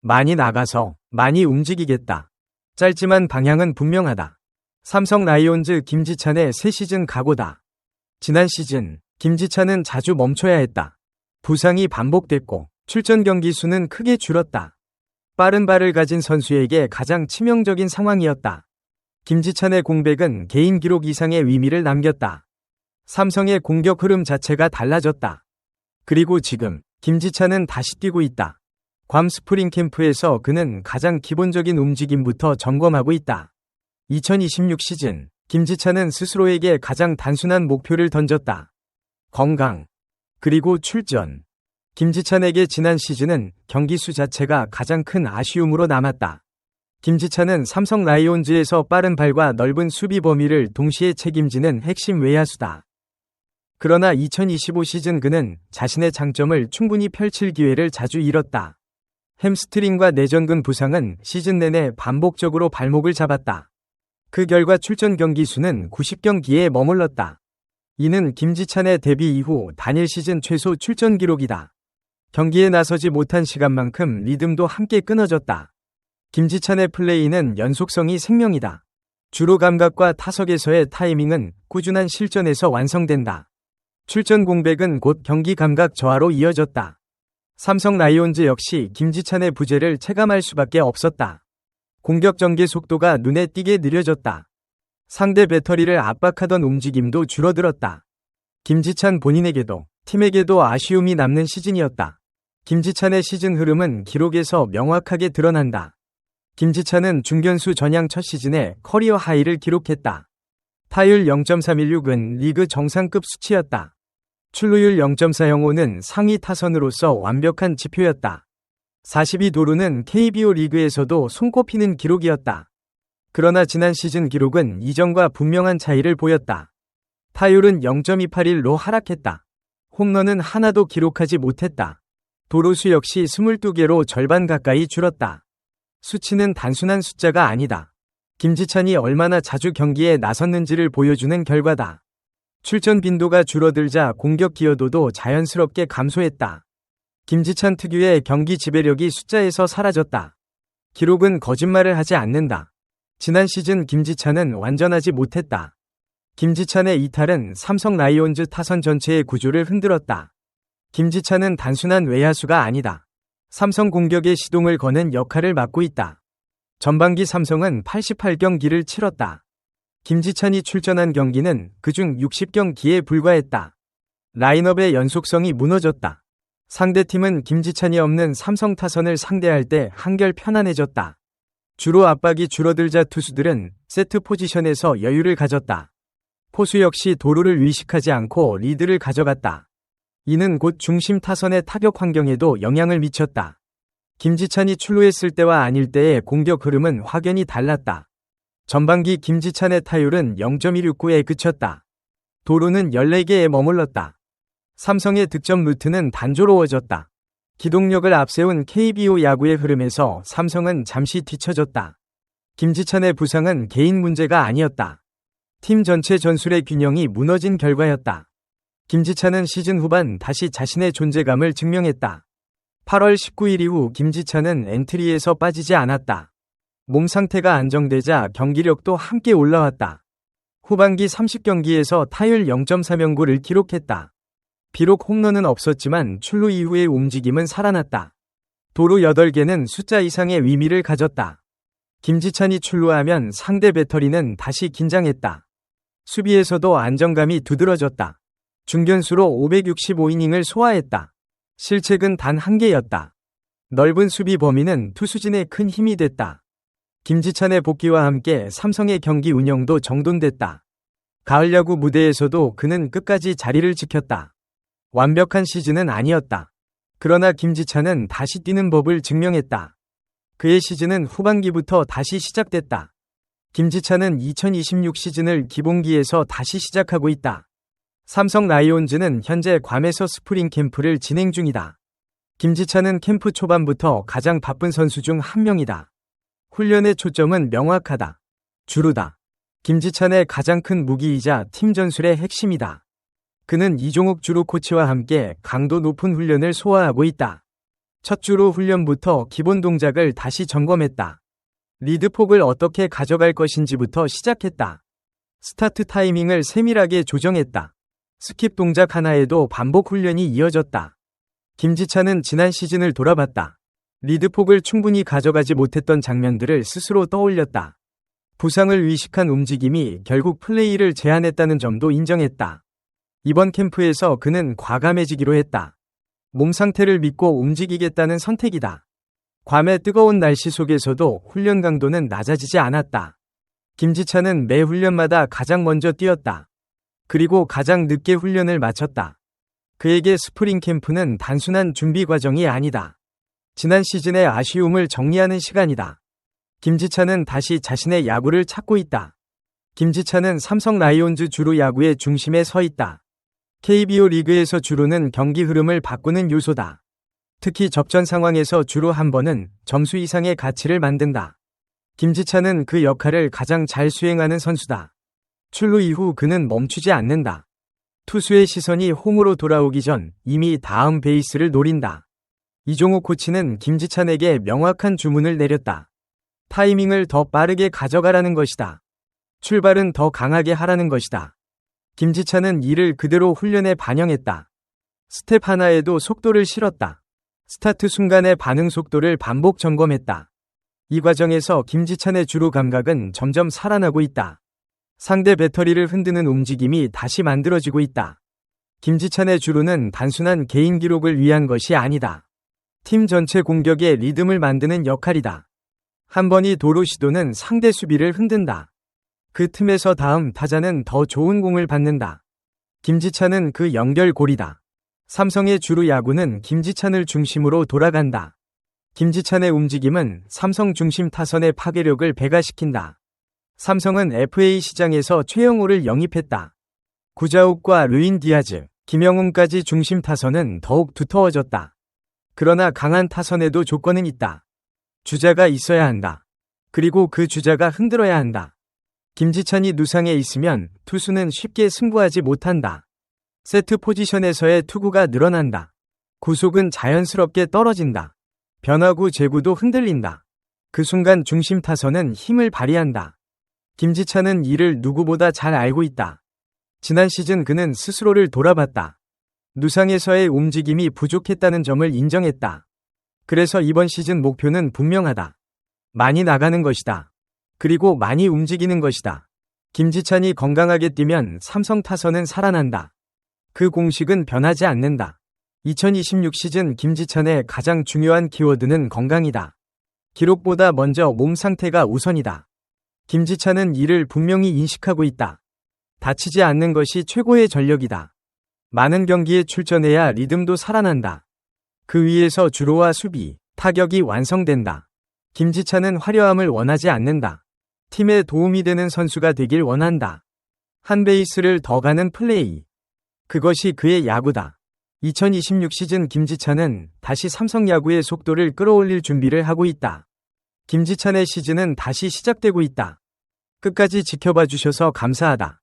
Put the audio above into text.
많이 나가서 많이 움직이겠다. 짧지만 방향은 분명하다. 삼성 라이온즈 김지찬의 새 시즌 각오다. 지난 시즌 김지찬은 자주 멈춰야 했다. 부상이 반복됐고 출전 경기 수는 크게 줄었다. 빠른 발을 가진 선수에게 가장 치명적인 상황이었다. 김지찬의 공백은 개인 기록 이상의 의미를 남겼다. 삼성의 공격 흐름 자체가 달라졌다. 그리고 지금 김지찬은 다시 뛰고 있다. 괌 스프링 캠프에서 그는 가장 기본적인 움직임부터 점검하고 있다. 2026 시즌 김지찬은 스스로에게 가장 단순한 목표를 던졌다. 건강. 그리고 출전. 김지찬에게 지난 시즌은 경기 수 자체가 가장 큰 아쉬움으로 남았다. 김지찬은 삼성 라이온즈에서 빠른 발과 넓은 수비 범위를 동시에 책임지는 핵심 외야수다. 그러나 2025 시즌 그는 자신의 장점을 충분히 펼칠 기회를 자주 잃었다. 햄스트링과 내전근 부상은 시즌 내내 반복적으로 발목을 잡았다. 그 결과 출전 경기 수는 90경기에 머물렀다. 이는 김지찬의 데뷔 이후 단일 시즌 최소 출전 기록이다. 경기에 나서지 못한 시간만큼 리듬도 함께 끊어졌다. 김지찬의 플레이는 연속성이 생명이다. 주로 감각과 타석에서의 타이밍은 꾸준한 실전에서 완성된다. 출전 공백은 곧 경기 감각 저하로 이어졌다. 삼성 라이온즈 역시 김지찬의 부재를 체감할 수밖에 없었다. 공격 전개 속도가 눈에 띄게 느려졌다. 상대 배터리를 압박하던 움직임도 줄어들었다. 김지찬 본인에게도 팀에게도 아쉬움이 남는 시즌이었다. 김지찬의 시즌 흐름은 기록에서 명확하게 드러난다. 김지찬은 중견수 전향 첫 시즌에 커리어 하이를 기록했다. 타율 0.316은 리그 정상급 수치였다. 출루율 0.405는 상위 타선으로서 완벽한 지표였다. 42도루는 KBO 리그에서도 손꼽히는 기록이었다. 그러나 지난 시즌 기록은 이전과 분명한 차이를 보였다. 타율은 0.281로 하락했다. 홈런은 하나도 기록하지 못했다. 도루수 역시 22개로 절반 가까이 줄었다. 수치는 단순한 숫자가 아니다. 김지찬이 얼마나 자주 경기에 나섰는지를 보여주는 결과다. 출전 빈도가 줄어들자 공격 기여도도 자연스럽게 감소했다. 김지찬 특유의 경기 지배력이 숫자에서 사라졌다. 기록은 거짓말을 하지 않는다. 지난 시즌 김지찬은 완전하지 못했다. 김지찬의 이탈은 삼성 라이온즈 타선 전체의 구조를 흔들었다. 김지찬은 단순한 외야수가 아니다. 삼성 공격의 시동을 거는 역할을 맡고 있다. 전반기 삼성은 88경기를 치렀다. 김지찬이 출전한 경기는 그중 60경기에 불과했다. 라인업의 연속성이 무너졌다. 상대팀은 김지찬이 없는 삼성 타선을 상대할 때 한결 편안해졌다. 주로 압박이 줄어들자 투수들은 세트 포지션에서 여유를 가졌다. 포수 역시 도루를 의식하지 않고 리드를 가져갔다. 이는 곧 중심 타선의 타격 환경에도 영향을 미쳤다. 김지찬이 출루했을 때와 아닐 때의 공격 흐름은 확연히 달랐다. 전반기 김지찬의 타율은 0.169에 그쳤다. 도루는 14개에 머물렀다. 삼성의 득점 루트는 단조로워졌다. 기동력을 앞세운 KBO 야구의 흐름에서 삼성은 잠시 뒤처졌다. 김지찬의 부상은 개인 문제가 아니었다. 팀 전체 전술의 균형이 무너진 결과였다. 김지찬은 시즌 후반 다시 자신의 존재감을 증명했다. 8월 19일 이후 김지찬은 엔트리에서 빠지지 않았다. 몸 상태가 안정되자 경기력도 함께 올라왔다. 후반기 30경기에서 타율 0.3명구를 기록했다. 비록 홈런은 없었지만 출루 이후의 움직임은 살아났다. 도루 8개는 숫자 이상의 의미를 가졌다. 김지찬이 출루하면 상대 배터리는 다시 긴장했다. 수비에서도 안정감이 두드러졌다. 중견수로 565이닝을 소화했다. 실책은 단 한 개였다. 넓은 수비 범위는 투수진의 큰 힘이 됐다. 김지찬의 복귀와 함께 삼성의 경기 운영도 정돈됐다. 가을 야구 무대에서도 그는 끝까지 자리를 지켰다. 완벽한 시즌은 아니었다. 그러나 김지찬은 다시 뛰는 법을 증명했다. 그의 시즌은 후반기부터 다시 시작됐다. 김지찬은 2026 시즌을 기본기에서 다시 시작하고 있다. 삼성 라이온즈는 현재 괌에서 스프링 캠프를 진행 중이다. 김지찬은 캠프 초반부터 가장 바쁜 선수 중 한 명이다. 훈련의 초점은 명확하다. 주루다. 김지찬의 가장 큰 무기이자 팀 전술의 핵심이다. 그는 이종욱 주루 코치와 함께 강도 높은 훈련을 소화하고 있다. 첫 주로 훈련부터 기본 동작을 다시 점검했다. 리드 폭을 어떻게 가져갈 것인지부터 시작했다. 스타트 타이밍을 세밀하게 조정했다. 스킵 동작 하나에도 반복 훈련이 이어졌다. 김지찬은 지난 시즌을 돌아봤다. 리드폭을 충분히 가져가지 못했던 장면들을 스스로 떠올렸다. 부상을 의식한 움직임이 결국 플레이를 제한했다는 점도 인정했다. 이번 캠프에서 그는 과감해지기로 했다. 몸 상태를 믿고 움직이겠다는 선택이다. 괌의 뜨거운 날씨 속에서도 훈련 강도는 낮아지지 않았다. 김지찬은 매 훈련마다 가장 먼저 뛰었다. 그리고 가장 늦게 훈련을 마쳤다. 그에게 스프링 캠프는 단순한 준비 과정이 아니다. 지난 시즌의 아쉬움을 정리하는 시간이다. 김지찬은 다시 자신의 야구를 찾고 있다. 김지찬은 삼성 라이온즈 주루 야구의 중심에 서 있다. KBO 리그에서 주루는 경기 흐름을 바꾸는 요소다. 특히 접전 상황에서 주로 한 번은 점수 이상의 가치를 만든다. 김지찬은 그 역할을 가장 잘 수행하는 선수다. 출루 이후 그는 멈추지 않는다. 투수의 시선이 홈으로 돌아오기 전 이미 다음 베이스를 노린다. 이종욱 코치는 김지찬에게 명확한 주문을 내렸다. 타이밍을 더 빠르게 가져가라는 것이다. 출발은 더 강하게 하라는 것이다. 김지찬은 이를 그대로 훈련에 반영했다. 스텝 하나에도 속도를 실었다. 스타트 순간의 반응 속도를 반복 점검했다. 이 과정에서 김지찬의 주로 감각은 점점 살아나고 있다. 상대 배터리를 흔드는 움직임이 다시 만들어지고 있다. 김지찬의 주루는 단순한 개인 기록을 위한 것이 아니다. 팀 전체 공격의 리듬을 만드는 역할이다. 한 번이 도로 시도는 상대 수비를 흔든다. 그 틈에서 다음 타자는 더 좋은 공을 받는다. 김지찬은 그 연결고리다. 삼성의 주루 야구는 김지찬을 중심으로 돌아간다. 김지찬의 움직임은 삼성 중심 타선의 파괴력을 배가시킨다. 삼성은 FA 시장에서 최영호를 영입했다. 구자욱과 루인 디아즈, 김영웅까지 중심 타선은 더욱 두터워졌다. 그러나 강한 타선에도 조건은 있다. 주자가 있어야 한다. 그리고 그 주자가 흔들어야 한다. 김지찬이 누상에 있으면 투수는 쉽게 승부하지 못한다. 세트 포지션에서의 투구가 늘어난다. 구속은 자연스럽게 떨어진다. 변화구 제구도 흔들린다. 그 순간 중심 타선은 힘을 발휘한다. 김지찬은 이를 누구보다 잘 알고 있다. 지난 시즌 그는 스스로를 돌아봤다. 누상에서의 움직임이 부족했다는 점을 인정했다. 그래서 이번 시즌 목표는 분명하다. 많이 나가는 것이다. 그리고 많이 움직이는 것이다. 김지찬이 건강하게 뛰면 삼성 타선은 살아난다. 그 공식은 변하지 않는다. 2026 시즌 김지찬의 가장 중요한 키워드는 건강이다. 기록보다 먼저 몸 상태가 우선이다. 김지찬은 이를 분명히 인식하고 있다. 다치지 않는 것이 최고의 전력이다. 많은 경기에 출전해야 리듬도 살아난다. 그 위에서 주로와 수비, 타격이 완성된다. 김지찬은 화려함을 원하지 않는다. 팀에 도움이 되는 선수가 되길 원한다. 한 베이스를 더 가는 플레이. 그것이 그의 야구다. 2026 시즌 김지찬은 다시 삼성 야구의 속도를 끌어올릴 준비를 하고 있다. 김지찬의 시즌은 다시 시작되고 있다. 끝까지 지켜봐 주셔서 감사하다.